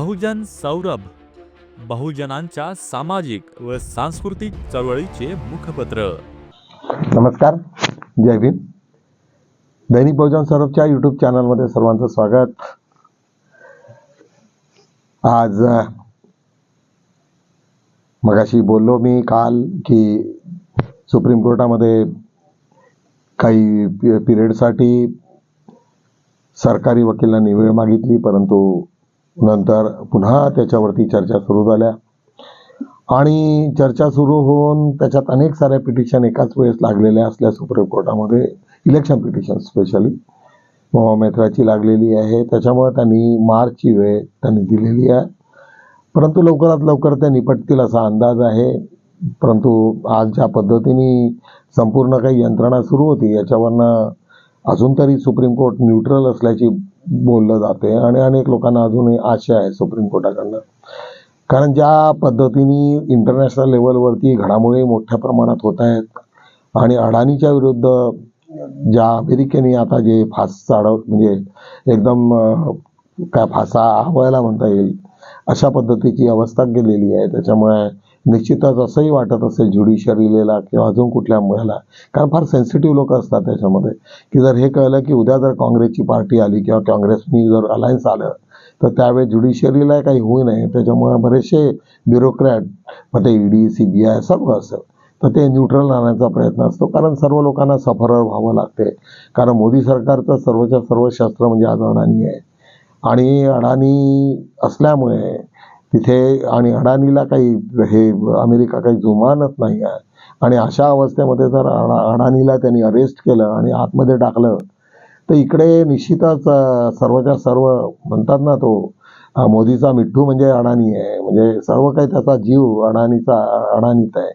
बहुजन सौरभ बहुजनांच्या सामाजिक व सांस्कृतिक चळवळीचे मुखपत्र. नमस्कार जय भीम. दैनिक बहुजन सौरभच्या युट्यूब चॅनलमध्ये सर्वांचं स्वागत. आज मगाशी बोललो मी काल की सुप्रीम कोर्टामध्ये काही पिरियडसाठी सरकारी वकिलांनी वेळ मागितली परंतु नंतर पुन्हा त्याच्यावरती चर्चा सुरू झाल्या. आणि चर्चा सुरू होऊन त्याच्यात अनेक साऱ्या पिटिशन एकाच वेळेस लागलेल्या असल्या सुप्रीम कोर्टामध्ये इलेक्शन पिटिशन स्पेशली मेथ्राची लागलेली आहे. त्याच्यामुळे त्यांनी मार्चची वेळ त्यांनी दिलेली आहे. परंतु लवकरात लवकर ते निपटतील असा अंदाज आहे. परंतु आज ज्या पद्धतीने संपूर्ण काही यंत्रणा सुरू होती याच्यावरनं अजून तरी सुप्रीम कोर्ट न्यूट्रल असल्याची बोललं जाते. आणि अनेक लोकांना अजूनही आशा आहे सुप्रीम कोर्टाकडनं. कारण ज्या पद्धतीने इंटरनॅशनल लेवलवरती घडामोडी मोठ्या प्रमाणात होत आहेत आणि अडाणीच्या विरुद्ध ज्या अमेरिकेने आता जे फास चाडव म्हणजे एकदम काय फासा हवायला म्हणता येईल अशा पद्धतीची अवस्था गेलेली आहे. त्याच्यामुळे निश्चितच असंही वाटत असेल ज्युडिशरीला किंवा अजून कुठल्या मुलाला. कारण फार सेन्सिटिव्ह लोक असतात त्याच्यामध्ये. की जर हे कळलं की उद्या जर काँग्रेसची पार्टी आली किंवा काँग्रेसनी जर अलायन्स आलं तर त्यावेळेस ज्युडिशरीला काही होऊ नये. त्याच्यामुळे बरेचसे ब्युरोक्रॅट मग ते ईडी सी बी आय सर्व असेल तर ते न्यूट्रल राहण्याचा प्रयत्न असतो. कारण सर्व लोकांना सफरर व्हावं लागते. कारण मोदी सरकारचं सर्वच्या सर्व शस्त्र म्हणजे आज अडाणी आहे. आणि अडाणी असल्यामुळे तिथे आणि अडाणीला काही हे अमेरिका काही जुमानत नाही आहे. आणि अशा अवस्थेमध्ये जर अडा अडाणीला त्यांनी अरेस्ट केलं आणि आतमध्ये टाकलं तर इकडे निश्चितच सर्वच्या सर्व म्हणतात ना तो मोदीचा मिठ्ठू म्हणजे अडाणी आहे. म्हणजे सर्व काही त्याचा जीव अडाणीचा अडाणीत आहे.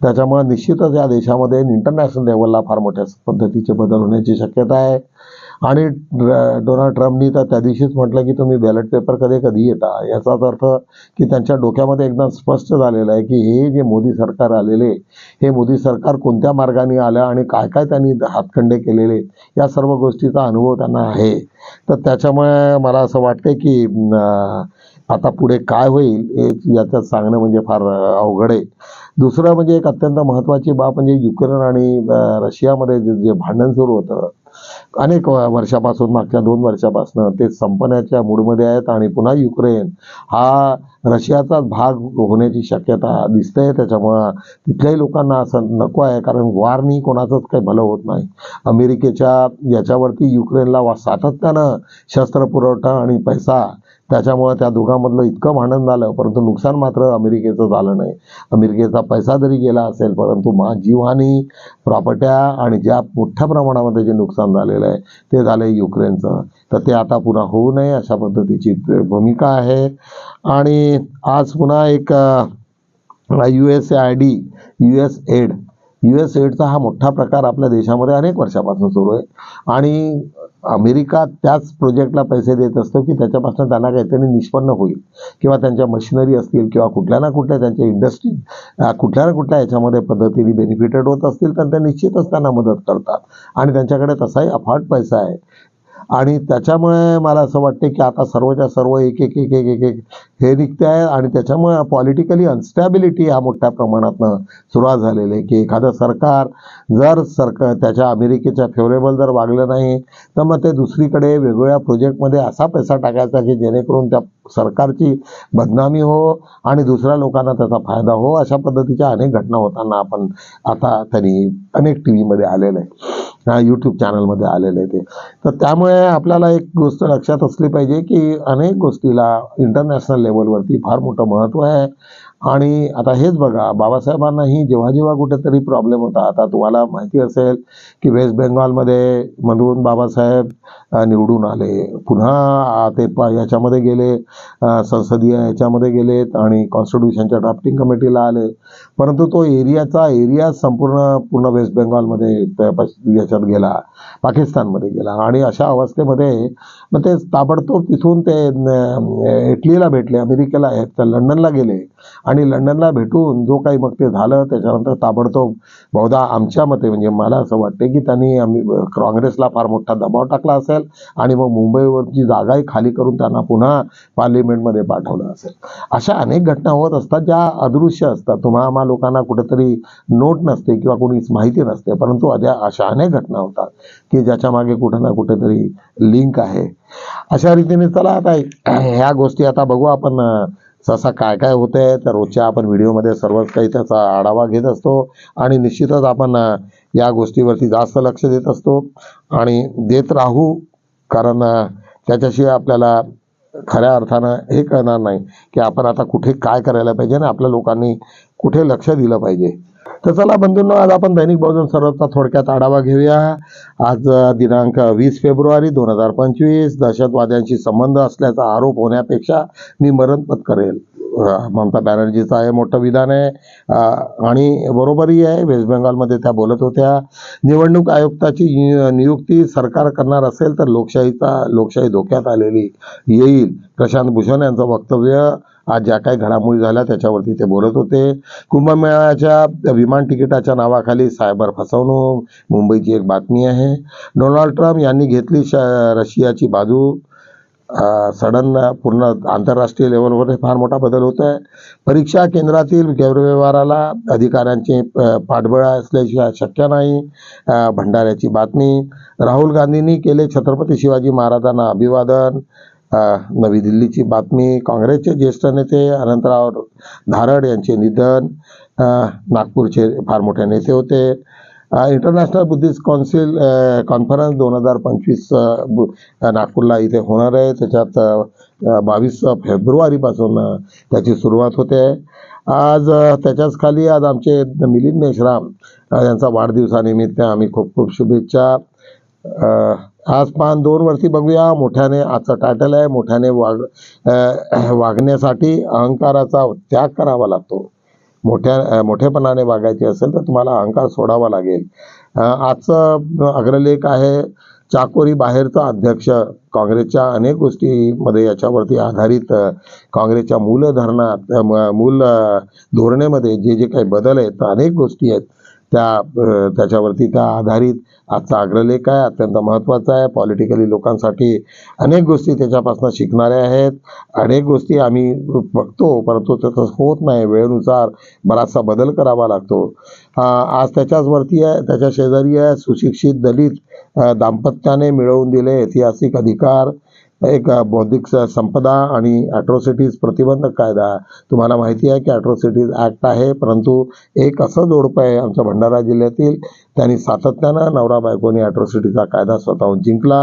त्याच्यामुळे निश्चितच या देशामध्ये इंटरनॅशनल लेवलला फार मोठ्या पद्धतीचे बदल होण्याची शक्यता आहे. आणि डोनाल्ड ट्रम्पनी तर त्या दिवशीच म्हटलं की तुम्ही बॅलेट पेपर कधी कधी येता. याचाच अर्थ की त्यांच्या डोक्यामध्ये एकदम स्पष्ट झालेलं आहे की हे जे मोदी सरकार आलेले हे मोदी सरकार कोणत्या मार्गाने आलं आणि काय काय त्यांनी हातखंडे केलेले या सर्व गोष्टीचा अनुभव त्यांना आहे. तर त्याच्यामुळे मला असं वाटते की आता पुढे काय होईल हे याच्यात सांगणं म्हणजे फार अवघड आहे. दुसरं म्हणजे एक अत्यंत महत्त्वाची बाब म्हणजे युक्रेन आणि रशियामध्ये जे जे भांडण सुरू होतं अनेक वर्षापासून मागच्या दोन वर्षापासून ते संपण्याच्या मूडमध्ये आहेत आणि पुन्हा युक्रेन हा रशियाचाच भाग होण्याची शक्यता दिसते त्याच्यामुळं तिथल्याही लोकांना असं नको आहे कारण वारनी कोणाचंच काही भलं होत नाही. अमेरिकेच्या याच्यावरती युक्रेनला वा सातत्यानं शस्त्र पुरवठा आणि पैसा त्याच्यामुळे त्या दोघांमधलं इतकं भांडण झालं परंतु नुकसान मात्र अमेरिकेचं झालं नाही. अमेरिकेचा पैसा जरी गेला असेल परंतु मा जीवहानी प्रॉपर्ट्या आणि ज्या मोठ्या प्रमाणामध्ये जे नुकसान झालेलं आहे ते झालं युक्रेनचं. तर ते आता पुन्हा होऊ नये अशा पद्धतीची भूमिका आहे. आणि आज पुन्हा एक U S I D U S aid. U S एडचा हा मोठा प्रकार आपल्या देशामध्ये अनेक वर्षापासून सुरू आहे. आणि अमेरिका त्याच प्रोजेक्टला पैसे देत असतो की त्याच्यापासून त्यांना काहीतरी निष्पन्न होईल. किंवा त्यांच्या मशिनरी असतील किंवा कुठल्या ना कुठल्या त्यांच्या इंडस्ट्री कुठल्या ना कुठल्या याच्यामध्ये पद्धतीने बेनिफिटेड होत असतील तर ते निश्चितच त्यांना मदत करतात. आणि त्यांच्याकडे तसाही अफाट पैसा आहे. आणि त्याच्यामुळे मला असं वाटते की आता सर्वच्या सर्व एक एक एक एक एक एक हे निघते आहे आणि त्याच्यामुळे पॉलिटिकली अनस्टॅबिलिटी हा मोठ्या प्रमाणातनं सुरुवात झालेली आहे. की एखादं सरकार जर सरकार त्याच्या अमेरिकेच्या फेवरेबल जर वागलं नाही तर मग ते दुसरीकडे वेगवेगळ्या प्रोजेक्टमध्ये असा पैसा टाकायचा की जेणेकरून त्या सरकारची बदनामी हो आणि दुसऱ्या लोकांना त्याचा फायदा हो अशा पद्धतीच्या अनेक घटना होताना आपण आता त्यांनी अनेक टी व्हीमध्ये आलेलं आहे. यूट्यूब चॅनलमध्ये आलेलं आहे ते. तर त्यामुळे आपल्याला एक गोष्ट लक्षात असली पाहिजे की अनेक गोष्टीला इंटरनॅशनल लेवलवरती फार मोठं महत्त्व आहे. आणि आता हेच बघा बाबासाहेबांनाही जेव्हा जेव्हा कुठेतरी प्रॉब्लेम होता आता तुम्हाला माहिती असेल की वेस्ट बेंगॉलमध्ये मधून बाबासाहेब निवडून आले. पुन्हा ते प याच्यामध्ये गेले संसदीय याच्यामध्ये गेलेत आणि कॉन्स्टिट्यूशनच्या ड्राफ्टिंग कमिटीला आले. परंतु तो एरियाचा एरिया संपूर्ण पूर्ण वेस्ट बेंगॉलमध्ये याच्यात गेला पाकिस्तानमध्ये गेला. आणि अशा अवस्थेमध्ये मग ते ताबडतोब तिथून ते इटलीला भेटले अमेरिकेला आहेत, तर लंडनला गेले. आणि लंडनला भेटून जो काही मग ते झालं त्याच्यानंतर ताबडतोब बहुधा आमच्या मते म्हणजे मला असं वाटते की त्यांनी आम्ही काँग्रेसला फार मोठा दबाव टाकला असेल आणि मग मुंबईवरची जागाही खाली करून त्यांना पुन्हा पार्लिमेंटमध्ये पाठवलं असेल. अशा अनेक घटना होत असतात ज्या अदृश्य असतात. तुम्हा लोकांना कुठेतरी नोट नसते किंवा कोणीच माहिती नसते. परंतु अद्या अशा अनेक घटना होतात की ज्याच्या मागे कुठे ना कुठेतरी लिंक आहे. अशा रीतीने चला आता ह्या गोष्टी आता बघू आपण सहसा काय काय होतंय. तर रोजच्या आपण व्हिडिओमध्ये सर्वच काही त्याचा आढावा घेत असतो आणि निश्चितच आपण या गोष्टीवरती जास्त लक्ष देत असतो आणि देत राहू. कारण त्याच्याशिवाय आपल्याला खऱ्या अर्थानं हे कळणार नाही की आपण आता कुठे काय करायला पाहिजे आणि आपल्या लोकांनी कुठे लक्ष दिलं पाहिजे. तर चला बंधूंनो आज आपण दैनिक बहुजन सर्वचा थोडक्यात आढावा घेऊया. आज दिनांक वीस फेब्रुवारी दोन हजार पंचवीस दहशतवाद्यांशी संबंध असल्याचा आरोप होण्यापेक्षा मी मरण पत्करेल ममता बॅनर्जीचं आहे मोठं विधान आहे. आणि बरोबरही आहे. वेस्ट बेंगॉलमध्ये त्या बोलत होत्या. निवडणूक आयुक्ताची नियुक्ती सरकार करणार असेल तर लोकशाहीचा लोकशाही धोक्यात आलेली येईल. प्रशांत भूषण यांचं वक्तव्य आज ज्या काही घडामोडी झाल्या त्याच्यावरती ते बोलत होते. कुंभमेळ्याच्या विमान तिकिटाच्या नावाखाली सायबर फसवणूक मुंबईची एक बातमी आहे. डोनाल्ड ट्रम्प यांनी घेतली श रशियाची बाजू. सडन पूर्ण आंतरराष्ट्रीय लेवलवर फार मोठा बदल होत आहे परीक्षा केंद्रातील गैरव्यवहाराला अधिकाऱ्यांचे पाठबळ असल्याची शक्य नाही भंडाऱ्याची बातमी. राहुल गांधींनी केले छत्रपती शिवाजी महाराजांना अभिवादन. नवी दिल्लीची बातमी. काँग्रेसचे ज्येष्ठ नेते अनंतराव धारड यांचे निधन. नागपूरचे फार मोठे नेते होते. इंटरनॅशनल बुद्धिस्ट कौन्सिल कॉन्फरन्स दोन हजार पंचवीस बु- नागपूरला इथे होणार आहे. त्याच्यात बावीस फेब्रुवारीपासून त्याची सुरुवात होते. आज त्याच्याच खाली आज आमचे मिलिंद मेश्राम यांचा वाढदिवसानिमित्त आम्ही खूप खूप शुभेच्छा. आज पान दोन वरती बघूया. मोठ्याने आजचं टायटल आहे. मोठ्याने वाग वागण्यासाठी अहंकाराचा त्याग करावा लागतो. मोठ्या मोठेपणाने वागायचे असेल तर तुम्हाला अहंकार सोडावा लागेल. आजचं अग्रलेख आहे चाकोरी बाहेरचा अध्यक्ष. काँग्रेसच्या अनेक गोष्टीमध्ये याच्यावरती आधारित काँग्रेसच्या मूलधरणात धरणात मूल धोरणेमध्ये जे जे काही बदल आहेत अनेक गोष्टी आहेत. त्या त्याच्यावरती त्या आधारित आजचा अग्रलेख आहे अत्यंत महत्त्वाचा आहे. पॉलिटिकली लोकांसाठी अनेक गोष्टी त्याच्यापासून शिकणाऱ्या आहेत. अनेक गोष्टी आम्ही बघतो परंतु त्याचं होत नाही. वेळेनुसार बराचसा बदल करावा लागतो. आज त्याच्याच वरती आहे त्याच्या शेजारी आहे सुशिक्षित दलित दाम्पत्याने मिळवून दिले ऐतिहासिक अधिकार. एक बौद्धिक संपदा आणि ॲट्रॉसिटीज प्रतिबंधक कायदा. तुम्हाला माहिती आहे की ॲट्रॉसिटीज ॲक्ट आहे परंतु एक असं जोडपं आहे आमच्या भंडारा जिल्ह्यातील त्यांनी सातत्यानं नवरा बायकोनी ॲट्रॉसिटीचा कायदा स्वतःहून जिंकला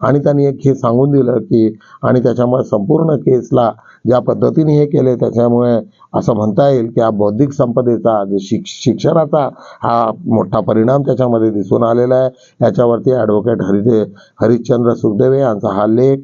आणि त्यांनी एक हे सांगून दिलं की आणि त्याच्यामुळे संपूर्ण केसला ज्या पद्धतीने हे केले त्याच्यामुळे असं म्हणता येईल की हा बौद्धिक संपदेचा जे शिक शिक्षणाचा हा मोठा परिणाम त्याच्यामध्ये दिसून आलेला आहे. याच्यावरती ॲडव्होकेट हरिदे हरिश्चंद्र सुखदेवे यांचा हा लेख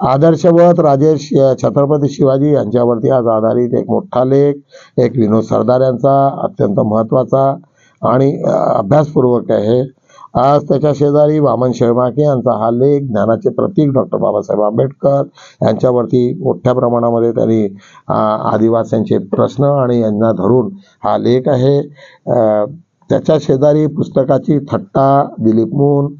आदर्शवत राजेश छत्रपती शिवाजी यांच्यावरती आज आधारित एक मोठा लेख एक विनोद सरदार यांचा अत्यंत महत्त्वाचा आणि अभ्यासपूर्वक आहे. आज त्याच्या शेजारी वामन शेळमाके यांचा हा लेख ज्ञानाचे प्रतीक डॉक्टर बाबासाहेब आंबेडकर यांच्यावरती मोठ्या प्रमाणामध्ये त्यांनी आदिवासींचे प्रश्न आणि यांना धरून हा लेख आहे. त्याच्या शेजारी पुस्तकाची थट्टा दिलीप मून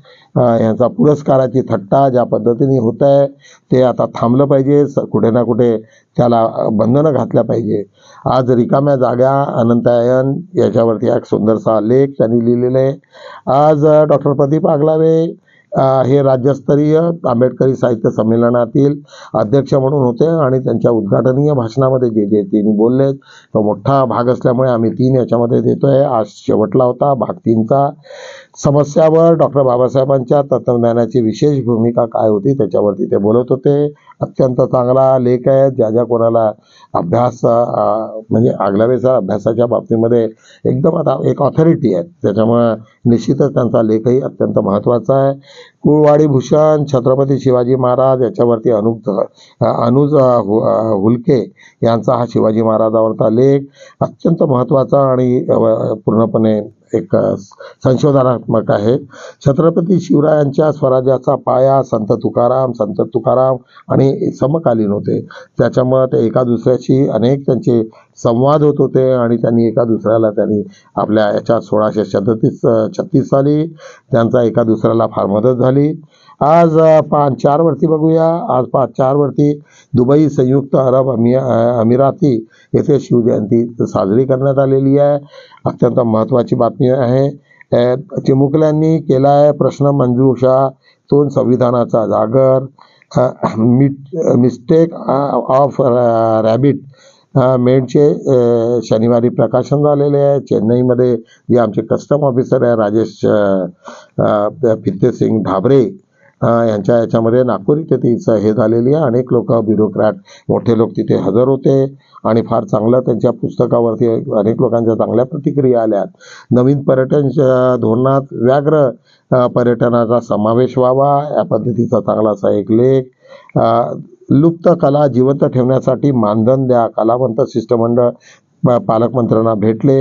यांचा पुरस्काराची थट्टा ज्या पद्धतीने होत आहे ते आता थांबलं पाहिजे. स- कुठे ना कुठे त्याला बंधनं घातल्या पाहिजे. आज रिकाम्या जागा अनंतायन याच्यावरती एक सुंदरसा लेख त्यांनी लिहिलेला आहे. आज डॉक्टर प्रदीप आगलावे हे राज्यस्तरीय आंबेडकरी साहित्य संमेलनातील अध्यक्ष म्हणून होते आणि त्यांच्या उद्घाटनीय भाषणामध्ये जे जे त्यांनी बोलले तो मोठा भाग असल्यामुळे आम्ही तीन याच्यामध्ये देतोय. आज शेवटला होता भाग तीनचा. समस्यावर डॉक्टर बाबासाहेबांच्या तंत्रज्ञानाची विशेष भूमिका काय होती त्याच्यावरती ते बोलत होते. अत्यंत चांगला लेख आहे. ज्या ज्या कोणाला अभ्यास म्हणजे आगलावेचा अभ्यासाच्या बाबतीमध्ये एकदम आता एक ऑथॉरिटी आहे. त्याच्यामुळं निश्चितच त्यांचा लेखही अत्यंत महत्त्वाचा आहे. कुळवाडी भूषण छत्रपती शिवाजी महाराज याच्यावरती अनुज अनुज हु- हुलके यांचा हा शिवाजी महाराजावरचा लेख अत्यंत महत्त्वाचा आणि पूर्णपणे एक संशोधनात्मक आहे. छत्रपती शिवरायांच्या स्वराज्याचा पाया संत तुकाराम संत तुकाराम आणि समकालीन होते. त्याच्यामुळं ते एका दुसऱ्याशी अनेक त्यांचे संवाद होत होते आणि त्यांनी एका दुसऱ्याला त्यांनी आपल्या याच्या सोळाशे सदतीस छत्तीस साली त्यांचा एका दुसऱ्याला फार मदत झाली. आज पाच चार वरती बघूया. आज पाच चार वरती दुबई संयुक्त अरब अमी अमिराती येथे शिवजयंती साजरी करण्यात आलेली आहे. अत्यंत महत्त्वाची बातमी आहे. चिमुकल्यांनी केला आहे प्रश्न मंजूषा तोन संविधानाचा जागर. मिट मिस्टेक ऑफ रॅबिट मेडचे शनिवारी प्रकाशन झालेले आहे. चेन्नईमध्ये जे आमचे कस्टम ऑफिसर आहे राजेश अ, फित्तेसिंग ढाबरे यांच्या याच्यामध्ये नागपूर इथे तिचं हे झालेली आहे. अनेक लोक ब्युरोक्रॅट मोठे लोक तिथे हजर होते. आणि फार चांगलं त्यांच्या पुस्तकावरती अनेक लोकांच्या चांगल्या प्रतिक्रिया आल्या नवीन पर्यटन धोरणात व्याघ्र पर्यटनाचा समावेश व्हावा. या पद्धतीचा चांगला असा एक लेख. लुप्त कला जिवंत ठेवण्यासाठी मानधन द्या. कलावंत शिष्टमंडळ पालकमंत्र्यांना भेटले.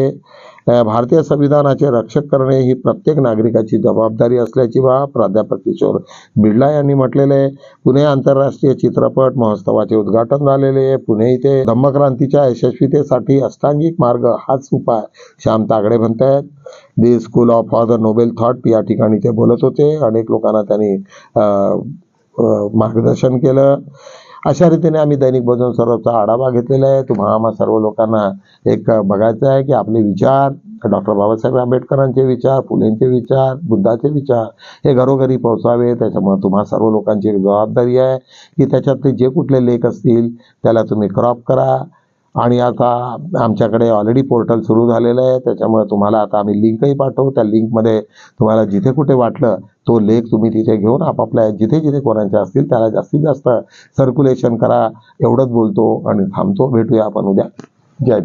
भारतीय संविधानाचे रक्षक करणे ही प्रत्येक नागरिकाची जबाबदारी असल्याची बा प्राध्यापक किशोर बिर्ला यांनी म्हटलेले आहे. पुणे आंतरराष्ट्रीय चित्रपट महोत्सवाचे उद्घाटन झालेले आहे. पुणे इथे धम्मक्रांतीच्या यशस्वीतेसाठी अष्टांगिक मार्ग हाच उपाय श्याम तागडे म्हणतायत. The school of for the noble thought या ठिकाणी ते बोलत होते. अनेक लोकांना त्यांनी मार्गदर्शन केलं. अशा रीतीने आम्ही दैनिक भोजन सर्वचा आढावा घेतलेला आहे. तुम्हा आम्हा सर्व लोकांना एक बघायचं आहे की आपले विचार डॉक्टर बाबासाहेब आंबेडकरांचे विचार फुलेंचे विचार बुद्धाचे विचार हे घरोघरी पोहोचावे. त्याच्यामुळे तुम्हा सर्व लोकांची एक जबाबदारी आहे की त्याच्यातले जे कुठले लेख असतील त्याला तुम्ही क्रॉप करा. आणि आता आमच्याकडे ऑलरेडी पोर्टल सुरू झालेलं आहे. त्याच्यामुळे तुम्हाला आता आम्ही लिंकही पाठवू. त्या लिंकमध्ये तुम्हाला जिथे कुठे वाटलं तो लेख तुम्ही तिथे घेऊन आपापल्या जिथे जिथे कोणाचे असतील त्याला जास्तीत जास्त सर्क्युलेशन करा. एवढंच बोलतो आणि थांबतो. भेटूया आपण उद्या. जय